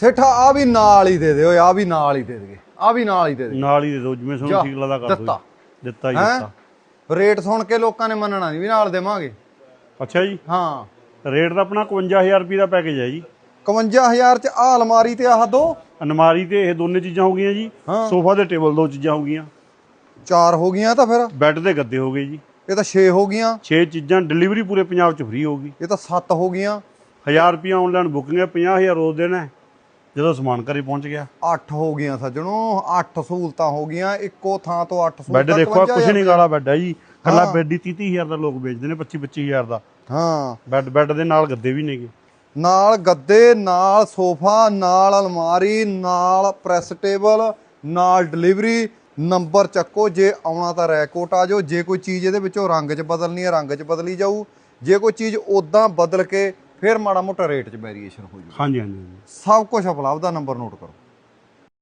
ਸੇਠਾ ਆ ਵੀ ਨਾਲ ਹੀ ਦੇ ਦਿਓ ਆ ਵੀ ਨਾਲ ਹੀ ਦੇ ਦੇਗੇ ਆ ਵੀ ਨਾਲ ਹੀ ਦੇ ਦੇ। ਨਾਲ ਹੀ ਦੇ ਦਿਓ ਜਿਵੇਂ ਤੁਹਾਨੂੰ ਠੀਕ ਲੱਗਦਾ ਕਰ ਦਿਓ ਦਿੱਤਾ। ਹੈਂ? ਦਿੱਤਾ। ਰੇਟ ਸੁਣ ਕੇ ਲੋਕਾਂ ਨੇ ਮੰਨਣਾ ਨਹੀਂ ਵੀ ਨਾਲ ਦੇਵਾਂਗੇ। ਅੱਛਾ ਜੀ। ਹਾਂ। ਰੇਟ ਤਾਂ ਆਪਣਾ 51000 ਰੁਪਏ ਦਾ ਪੈਕੇਜ ਹੈ ਜੀ। 51000 ਚ ਆ ਅਲਮਾਰੀ ਤੇ ਆਹ ਦੋ। ਅਨਮਾਰੀ ਤੇ ਇਹ ਦੋਨੇ ਚੀਜ਼ਾਂ ਹੋ ਗਈਆਂ ਜੀ। ਸੋਫਾ ਤੇ ਟੇਬਲ ਦੋ ਚੀਜ਼ਾਂ ਹੋ ਗਈਆਂ। ਚਾਰ ਹੋ ਗਈਆਂ ਤਾਂ ਫਿਰ। ਬੈੱਡ ਤੇ ਗੱਦੇ ਹੋ ਗਏ ਜੀ। ਇਹ ਤਾਂ 6 ਹੋ ਗਈਆਂ। 6 ਚੀਜ਼ਾਂ ਡਿਲੀਵਰੀ ਪੂਰੇ ਪੰਜਾਬ 'ਚ ਫ੍ਰੀ ਹੋਊਗੀ ਇਹ ਤਾਂ 7 ਹੋ ਗਈਆਂ। 1000 ਰੁਪਏ ਆਨਲਾਈਨ ਬੁਕਿੰਗ ਹੈ 50000 ਰੋਜ਼ ਦੇਣਾ ਹੈ, ਜਦੋਂ ਸਮਾਨ ਘਰੇ ਪਹੁੰਚ ਗਿਆ। 8 ਹੋ ਗਈਆਂ ਸੱਜਣੋ 8 ਸਹੂਲਤਾਂ ਹੋ ਗਈਆਂ ਇੱਕੋ ਥਾਂ ਤੋਂ 8 ਸਹੂਲਤਾਂ ਬੈੱਡ ਦੇਖੋ ਕੁਝ 51,000 ਨਹੀਂ ਗਾਲਾ ਬੈੱਡ ਹੈ ਜੀ। ਕੱਲਾ ਬੈੱਡ ਹੀ 30000 ਦਾ ਲੋਕ ਵੇਚਦੇ ਨੇ 25 25000 ਦਾ। ਹਾਂ। ਬੈੱਡ ਬੈੱਡ ਦੇ ਨਾਲ ਗੱਦੇ ਵੀ ਨੇਗੇ। ਨਾਲ ਗੱਦੇ ਨਾਲ ਸੋਫਾ ਨਾਲ ਅਲਮਾਰੀ ਨਾਲ ਪ੍ਰੈਸ ਟੇਬਲ ਨਾਲ ਡਿਲੀਵਰੀ। ਨੰਬਰ ਚੱਕੋ ਜੇ ਆਉਣਾ ਤਾਂ ਰੈਕੋਟ ਆ ਜਾਓ। ਜੇ ਕੋਈ ਚੀਜ਼ ਇਹਦੇ ਵਿੱਚੋਂ ਰੰਗ 'ਚ ਬਦਲਣੀ ਹੈ ਰੰਗ 'ਚ ਬਦਲੀ ਜਾਊ। ਜੇ ਕੋਈ ਚੀਜ਼ ਉਦਾਂ ਬਦਲ ਕੇ ਫਿਰ ਮਾੜਾ ਮੋਟਾ ਰੇਟ 'ਚ ਵੇਰੀਏਸ਼ਨ ਹੋ ਜਾਊ ਹਾਂਜੀ ਹਾਂਜੀ ਹਾਂਜੀ। ਸਭ ਕੁਝ ਉਪਲਬਧ ਆ ਨੰਬਰ ਨੋਟ ਕਰੋ।